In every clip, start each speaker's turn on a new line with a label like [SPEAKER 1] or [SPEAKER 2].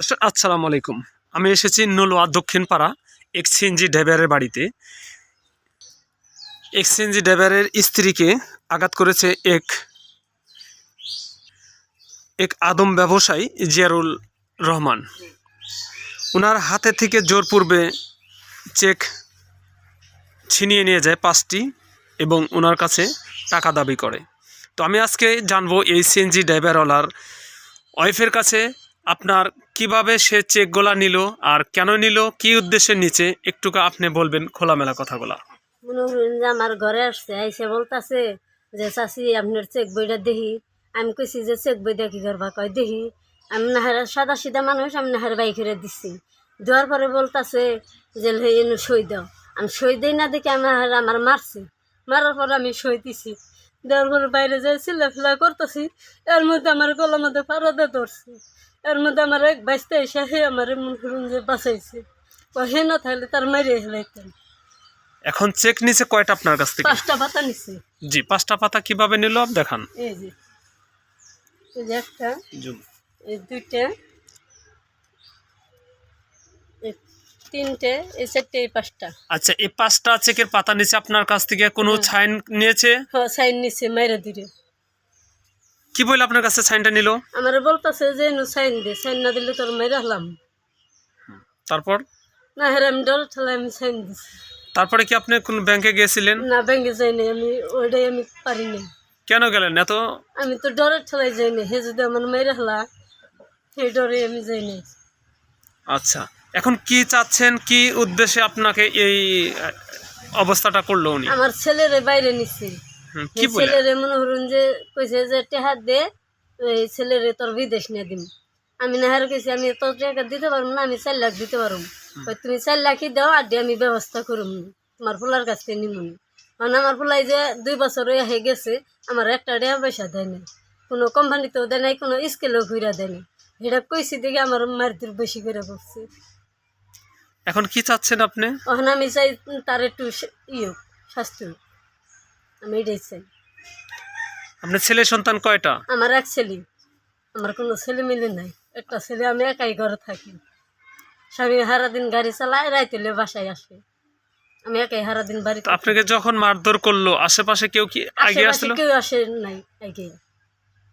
[SPEAKER 1] আসসালামু আলাইকুম। আমি এসেছি নলুয়া দক্ষিণ পাড়া এক্সচেঞ্জি ড্রাইভারের বাড়িতে। এক্সচেঞ্জি ড্রাইভারের স্ত্রীকে আঘাত করেছে এক এক আদম ব্যবসায়ী জিয়ারুল রহমান। ওনার হাতে থেকে জোর পূর্বে চেক ছিনিয়ে নিয়ে যায় পাঁচটি এবং ওনার কাছে টাকা দাবি করে। তো আমি আজকে জানব এই সিএনজি ড্রাইভারওয়ালার ওয়াইফের কাছে আপনার কীভাবে সে চেকগুলা নিল আর কেন নিল, কি উদ্দেশ্যে নিচে একটু আপনি বলবেন খোলামেলা কথাগুলা।
[SPEAKER 2] মনে যে আমার ঘরে আসছে, আইসে বলতাছে যে চাষি আপনার চেক বইটা দেখি। আমি কইছি যে, চেক বই দেখি করবা? কয়, দেখি, আমি নাহার সাদা সিধা মানুষ, আমি নাহার বাই করে দিচ্ছি দেওয়ার পরে বলতাছে যে এনে সই দাও। আমি সই দিই না দেখে আমার আমার মারছে। মারার পরে আমি সই দিছি। দেওয়ার পরে বাইরে যাই চিল্লাফিলা করতেছি। এর মধ্যে আমার গলার মধ্যে পারদা ধরছে। এর মধ্যে আমার এক বাইসতে এসে হে আমার মনে করুন যে বাঁচাইছে। ও হে না থাকলে তার মারিয়ে হেলাইতেন
[SPEAKER 1] এখন চেক নিচে কয়টা আপনার কাছ থেকে?
[SPEAKER 2] পাঁচটা পাতা নিচ্ছে
[SPEAKER 1] জি পাঁচটা পাতা কীভাবে নিল? আপ দেখান।
[SPEAKER 2] এই যে। এই যে একটা
[SPEAKER 1] জুম।
[SPEAKER 2] এই দুইটা এই তিনটে এই চারটে এই পাঁচটা।
[SPEAKER 1] আচ্ছা এই পাঁচটা চেকের পাতা নিচে আপনার কাছ থেকে? কোনো সাইন নিয়েছে?
[SPEAKER 2] হ্যাঁ সাইন নিচ্ছে মাইরা দিলে
[SPEAKER 1] কি বলে আপনার কাছে সাইনটা নিল?
[SPEAKER 2] আমার বলতেছে যে নু সাইন দে সাইন না দিলে তোর মাইরা হলাম।
[SPEAKER 1] তারপর?
[SPEAKER 2] না হ্যাঁ আমি ডর ঠেলে আমি সাইন দিছি।
[SPEAKER 1] তারপরে কি আপনি কোন ব্যাংকে গিয়েছিলেন?
[SPEAKER 2] না ব্যাংকে যাইনি আমি ওইটাই আমি পারি নাই।
[SPEAKER 1] কেন গেলেন? এত
[SPEAKER 2] আমি তো ডরের ঠেলাই যাইনি হে যদি আমার মাইরা হলা সেই ডরে আমি যাইনি।
[SPEAKER 1] আচ্ছা এখন কি চাচ্ছেন? কি উদ্দেশ্যে আপনাকে এই অবস্থাটা করল উনি?
[SPEAKER 2] আমার ছেলেরে বাইরে নিচ্ছে
[SPEAKER 1] হুম, কি বলে?
[SPEAKER 2] ছেলেরে মনে করুন যে কইছে যে টেহাত দে এই ছেলেরে তোর বিদেশ নিয়ে দিম। আমি না হার কইছি আমি তোর টাকা দিতে পারব না আমি চার লাখ দিতে পারব। তুমি চার লাখই দাও আর আমি ব্যবস্থা করুম। তোমার ফুলার কাছ থেকে নিমুন মানে আমার ফুলাই যে দুই বছর হয়ে গেছে আমার একটা টাকা পয়সা দেয় নাই। কোনো কোম্পানিতেও দেয় নাই কোনো স্কেলেও ঘুরা দেয় নাই। এটা কইছি দেখে আমার মারধর বেশি করে করছে
[SPEAKER 1] এখন কি চাচ্ছেন আপনি?
[SPEAKER 2] তখন আমি চাই তার একটু ইয়ে শাস্তি। আমি এটাই চাই।
[SPEAKER 1] আপনার ছেলে সন্তান কয়টা?
[SPEAKER 2] আমার এক ছেলে। আমার কোনো ছেলে মিলে নাই। একটা ছেলে আমি একাই ঘরে থাকি। স্বামী সারাদিন গাড়ি চালায় রাইতেলে বাসায় আসে। আমি একাই সারাদিন বাড়িতে
[SPEAKER 1] তো আপনাকে যখন মারধর করল আশেপাশে কেউ কি আগে আসলো?
[SPEAKER 2] কেউ আসে নাই আগে।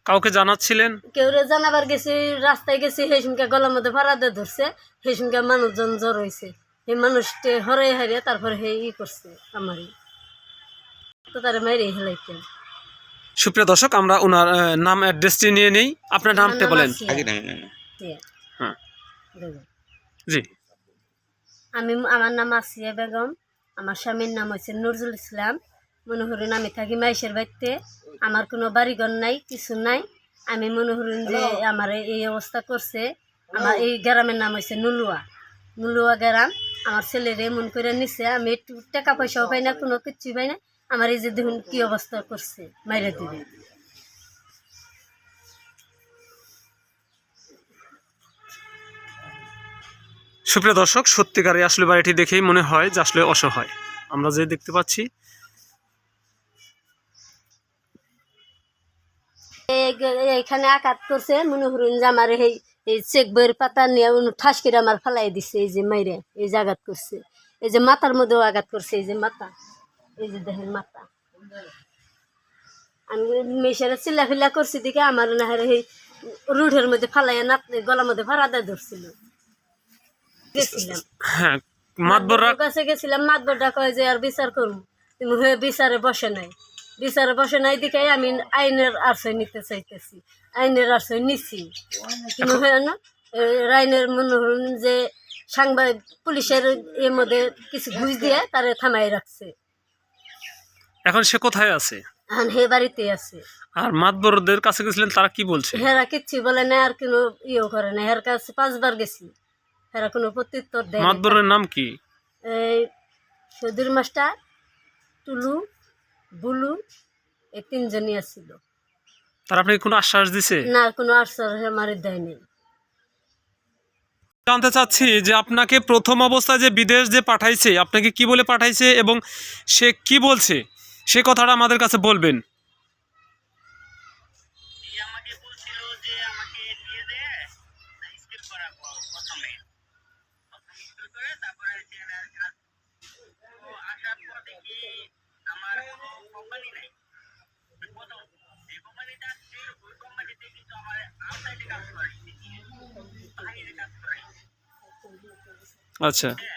[SPEAKER 1] কাউকে জানাচ্ছিলেন?
[SPEAKER 2] কেউ জানাবার গেছি রাস্তায় গেছি সেই সঙ্গে গলার মধ্যে ভাড়া দিয়ে ধরছে। সেই সঙ্গে মানুষজন জ্বর হয়েছে সেই মানুষটি হরে হারিয়ে তারপরে হে ই করছে আমারই। তো তারা মেরে হেলাইতেন
[SPEAKER 1] সুপ্রিয় দর্শক আমরা ওনার নাম অ্যাড্রেসটি নিয়ে নেই। আপনার নামটা বলেন। হ্যাঁ। জি।
[SPEAKER 2] আমি আমার নাম আসিয়া বেগম। আমার স্বামীর নাম হচ্ছে নজরুল ইসলাম। মনে হরুন আমি থাকি মাইশের বাড়িতে। আমার কোনো বাড়িঘর নাই কিছু নাই। আমি মনে হরুন যে আমার এই অবস্থা করছে। আমার এই গ্রামের নাম হচ্ছে নুলুয়া। নুলুয়া গ্রাম। আমার ছেলের এমন করে নিছে আমি একটু টাকা পয়সাও পাই না কোনো কিচ্ছু পাই না। আমার এই যে দেখুন কি অবস্থা করছে মাইরে দিবে।
[SPEAKER 1] সুপ্রিয় দর্শক সত্যিকারে আসলে বাড়িটি দেখেই মনে হয় যে আসলে অসহায়। আমরা যে দেখতে পাচ্ছি
[SPEAKER 2] এইখানে আঘাত করছে মনে করুন যে আমার এই এই চেক বইয়ের পাতা নিয়ে ঠাস করে আমার ফালাই দিছে এই যে মাইরে এই যে আঘাত করছে। এই যে মাথার মধ্যেও আঘাত করছে এই যে মাথা। এই যে দেখেন মাথা। আমি মেশারে চিল্লাফিল্লা করছি দেখে আমার না হয় এই রুডের মধ্যে ফালাইয়া নাত গলার মধ্যে ভাড়া দেয় ধরছিল। গেছিলাম।
[SPEAKER 1] হ্যাঁ মাতবররা
[SPEAKER 2] কাছে গেছিলাম মাতবরটা কয় যে আর বিচার তুমি বিচারে বসে নাই। বিচারে বসে নাই দিকে আমি আইনের আশ্রয় নিতে চাইতেছি। আইনের আশ্রয় নিচ্ছি কিন্তু হয়ে না এ, আইনের মনে হন যে সাংবাদিক পুলিশের এর মধ্যে কিছু ঘুষ দিয়ে তারে থামাই রাখছে।
[SPEAKER 1] এখন সে কোথায় আছে?
[SPEAKER 2] এখন হে বাড়িতে আছে।
[SPEAKER 1] আর মাতবরদের কাছে গেছিলেন তারা কি বলছে?
[SPEAKER 2] হেরা কিচ্ছু বলে না আর কোনো ইয়েও করে না। হের কাছে পাঁচবার গেছি। হেরা কোনো প্রত্যুত্তর দেয় নাই।
[SPEAKER 1] মাতবরের নাম কি?
[SPEAKER 2] এই সদুর মাস্টার টুলু বুলু এই তিনজনই আসছিল
[SPEAKER 1] তারা আপনাকে কোনো আশ্বাস দিছে?
[SPEAKER 2] না আর কোনো আশ্রয় আমার দেয় নেই।
[SPEAKER 1] জানতে চাচ্ছি যে আপনাকে প্রথম অবস্থায় যে বিদেশ যে পাঠাইছে আপনাকে কি বলে পাঠাইছে এবং সে কি বলছে? সে কথাটা আমাদের কাছে বলবেন।
[SPEAKER 3] প্রথমে।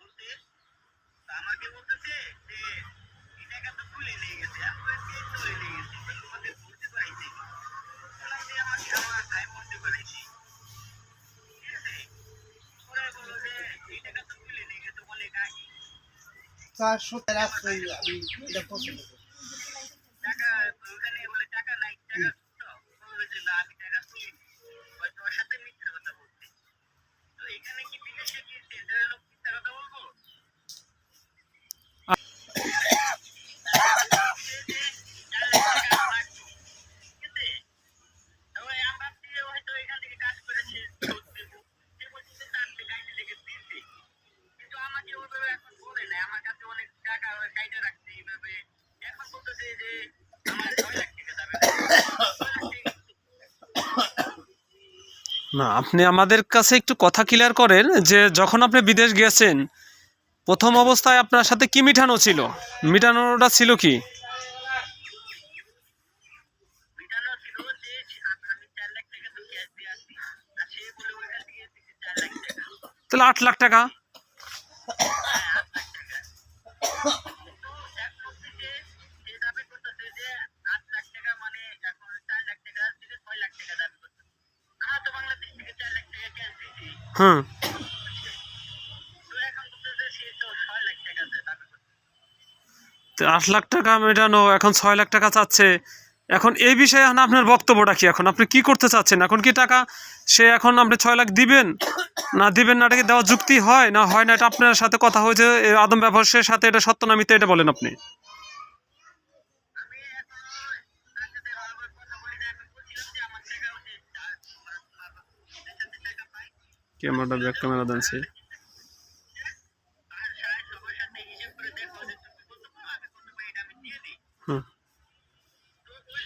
[SPEAKER 3] বলতে তো আমাকে বলতেছে যে
[SPEAKER 4] চারশো তেরাশি আমি এটা পছন্দ করি
[SPEAKER 3] না
[SPEAKER 1] আপনি আমাদের কাছে একটু কথা ক্লিয়ার করেন যে যখন আপনি বিদেশ গেছেন প্রথম অবস্থায় আপনার সাথে কি মিঠানো ছিল? মিটানোটা ছিল কি? তাহলে আট লাখ
[SPEAKER 3] আমি আট লাখ টাকা
[SPEAKER 1] মেটানো, এখন ছয় লাখ টাকা চাচ্ছে। এখন এই বিষয়ে এখন আপনার বক্তব্যটা কি এখন? আপনি কি করতে চাচ্ছেন? এখন কি টাকা সে এখন আপনি ছয় লাখ দিবেন? না দিবেন না এটাকে দেওয়া যুক্তি হয়? না হয় না, এটা আপনার সাথে কথা হয়েছে আদম ব্যবসায়ের সাথে এটা সত্য এটা বলেন আপনি।
[SPEAKER 3] আমি এখনও তার সাথে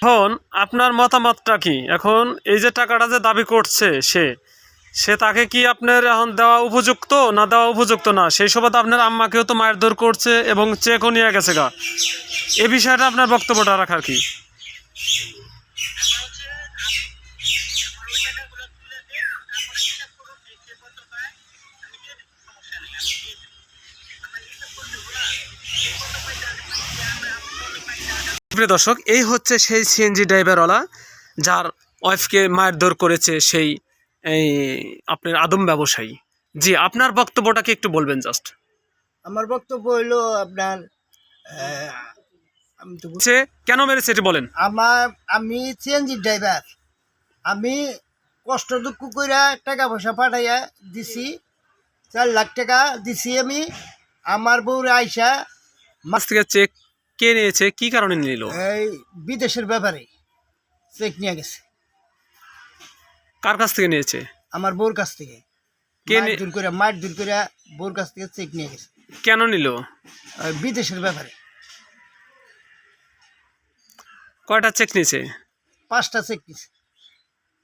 [SPEAKER 1] এখন আপনার মতামতটা কি? এখন এই যে টাকাটা যে দাবি করছে সে সে তাকে কি আপনার এখন দেওয়া উপযুক্ত না দেওয়া উপযুক্ত না? সেই সময় তো আপনার আম্মাকেও তো মায়ের দৌড় করছে এবং চেকও নিয়ে গেছে গা। এ বিষয়টা আপনার বক্তব্যটা রাখার কি?
[SPEAKER 3] পয়সা
[SPEAKER 1] প্রিয় দর্শক এই হচ্ছে সেই সিএনজি ড্রাইভারওয়ালা যার ওয়াইফকে মায়ের দৌড় করেছে সেই এই আপনার আদম ব্যবসায়ী। জি আপনার বক্তব্যটাকে একটু বলবেন জাস্ট
[SPEAKER 4] আমার বক্তব্য হইল আপনার আমি তো
[SPEAKER 1] সে কেন মেরেছে এটি বলেন।
[SPEAKER 4] আমার আমি সিএনজি ড্রাইভার। আমি কষ্ট দুঃখ কইরা টাকা পয়সা পাঠাইয়া দিছি চার লাখ টাকা দিছি আমি। আমার বউরে আইসা
[SPEAKER 1] মাছ থেকে চেক কে নিয়েছে? কি কারণে নিল?
[SPEAKER 4] এই বিদেশের ব্যাপারে চেক নিয়ে গেছে।
[SPEAKER 1] কার কাছ থেকে নিয়েছে?
[SPEAKER 4] আমার বউর কাছ থেকে।
[SPEAKER 1] কে নি-
[SPEAKER 4] দূর করে মার করে বউর কাছ থেকে চেক নিয়ে গেছে।
[SPEAKER 1] কেন নিল?
[SPEAKER 4] বিদেশের ব্যাপারে।
[SPEAKER 1] কয়টা চেক নিয়েছে?
[SPEAKER 4] পাঁচটা চেক নিছে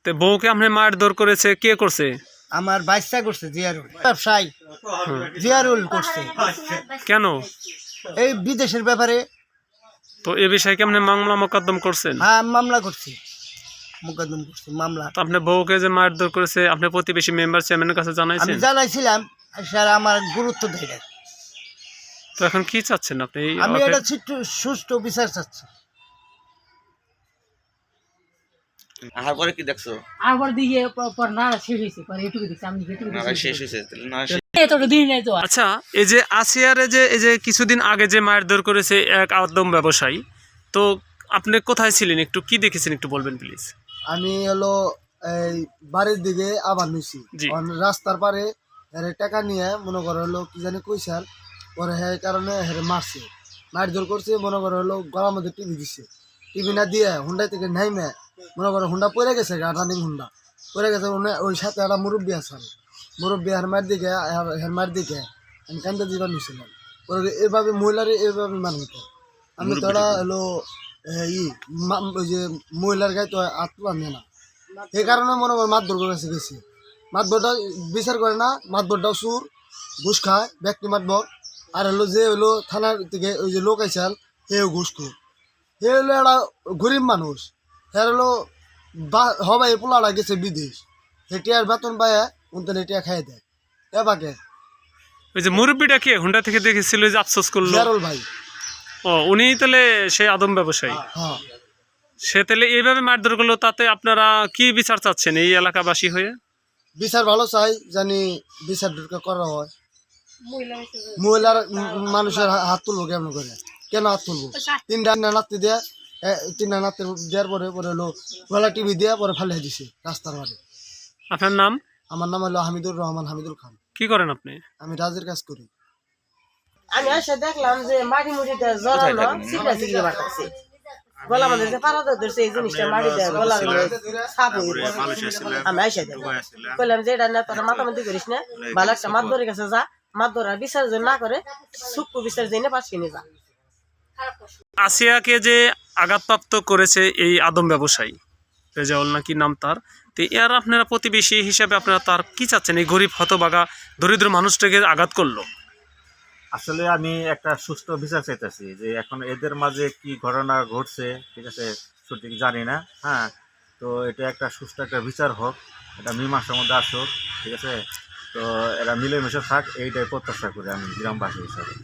[SPEAKER 1] তো বউকে আপনি দৌড় করেছে কে করছে?
[SPEAKER 4] আমার বাইশটা করছে জিয়ারুল। ব্যবসায়ী। জিয়ারুল করছে।
[SPEAKER 1] কেন?
[SPEAKER 4] এই বিদেশের ব্যাপারে
[SPEAKER 1] তো এ বিষয়ে কি আপনি মামলা মোকদ্দম করছেন?
[SPEAKER 5] হ্যাঁ মামলা করছি। মোকদ্দম করছি মামলা।
[SPEAKER 1] তো আপনার বউকে যে মারধর করেছে আপনি প্রতিবেশী মেম্বার চেয়ারম্যানের কাছে জানাইছেন?
[SPEAKER 5] আমি জানাইছিলাম স্যার আমার গুরুত্ব দেয় না
[SPEAKER 1] তো এখন কি চাচ্ছেন আপনি?
[SPEAKER 5] আমি এটা সুষ্ঠু বিচার চাচ্ছি।
[SPEAKER 6] আহার পরে কি দেখছ?
[SPEAKER 7] আবার দিকে প- পর না শেষ হয়েছে পরে এটুকু আমি
[SPEAKER 6] না শেষ হয়েছে তাহলে না।
[SPEAKER 1] আচ্ছা এই যে আসিয়ারে যে এই যে কিছুদিন আগে যে মারধর করেছে এক আদম ব্যবসায়ী তো আপনি কোথায় ছিলেন? একটু কি দেখেছেন? একটু বলবেন প্লিজ
[SPEAKER 5] আমি হলো এই বাড়ির দিকে আবার নিছি। রাস্তার পারে টাকা নিয়ে মনে করো হলো কি জানি কইসাল পরে হ্যাঁ কারণে হেরে মারছে। মারধর করছে মনে করো হলো গলার মধ্যে টিভি দিছে। টিভি না দিয়ে হুন্ডাই থেকে নাইমে মনে করো হুন্ডা পড়ে গেছে রানিং হুন্ডা। পড়ে গেছে ওই সাথে একটা মুরব্বী আছে মুরব্বী হের মার দিকে হের- হের দিকে আমি কান্দে দিবার নিছিলাম। এভাবে মহিলারে এভাবে মানতো আমি তোরা হলো ই যে মহিলার গায়ে তো হাত তোলা না। এই কারণে মনে করো মাতবর কাছে গেছি মাতবরটা বিচার করে না মাতবরটাও সুর ঘুষ খায় ব্যক্তি মাতবর আর হলো যে হলো থানার থেকে ওই যে লোক আইসাল হেও ঘুষ খো হে হলো একটা গরিব মানুষ। হে হলো বা- হবাই পোলাটা গেছে বিদেশ। হেটিয়ার বেতন পায় উনতেন হেটিয়া খাই দেয়। এ বাকে
[SPEAKER 1] ওই যে মুরব্বীটা কে? হুন্ডা থেকে দেখেছিল যে আফসোস করল।
[SPEAKER 5] জেরল ভাই।
[SPEAKER 1] ও উনি তাহলে সেই আদম ব্যবসায়ী?
[SPEAKER 5] হ্যাঁ
[SPEAKER 1] সে তাহলে এইভাবে মারধর করল তাতে আপনারা কি বিচার চাচ্ছেন এই এলাকাবাসী হয়ে?
[SPEAKER 5] বিচার ভালো চাই জানি বিচার ঢুকে করা হয়। মহিলার মানুষের হাত তুলবো কেমন করে? কেন হাত তুলবো? তিনটা নাতি দিয়ে তিনটা নাতি দেওয়ার পরে পরে হলো গলা টিভি দিয়ে পরে ফালিয়ে দিছে রাস্তার মাঝে
[SPEAKER 1] আপনার নাম?
[SPEAKER 5] আমার নাম হলো হামিদুর রহমান হামিদুল খান।
[SPEAKER 1] কি করেন আপনি?
[SPEAKER 5] আমি রাজের কাজ করি।
[SPEAKER 8] আমি এসে দেখলাম যে মাটি মুটিতে জড়ানো চিকনা চিকনি বাটাচ্ছে গলা মধ্যে যে পাড়া ধরছে এই জিনিসটা মাটি দেয় গলার সাপ হয়ে আমি এসে দেখলাম। বললাম যে এটা না তোরা করিস না। ভালো একটা মাত ধরে গেছে যা। মাত ধরা বিসর্জন না করে সুক্কু বিসর্জন পাশ কিনে যা।
[SPEAKER 1] আসিয়াকে যে আঘাতপ্রাপ্ত করেছে এই আদম ব্যবসায়ী রেজাউল নাকি নাম তার তো এর আপনারা প্রতিবেশী হিসাবে আপনারা তার কি চাচ্ছেন? এই গরিব হতবাগা দরিদ্র মানুষটাকে আঘাত করল।
[SPEAKER 9] আসলে আমি একটা সুস্থ বিচার চাইতেছি যে এখন এদের মাঝে কি ঘটনা ঘটছে ঠিক আছে সঠিক জানি না হ্যাঁ তো এটা একটা সুস্থ একটা বিচার হোক এটা মীমাংসার মধ্যে আসুক ঠিক আছে তো এরা মিলেমিশে থাক এইটাই প্রত্যাশা করি আমি গ্রামবাসী হিসাবে।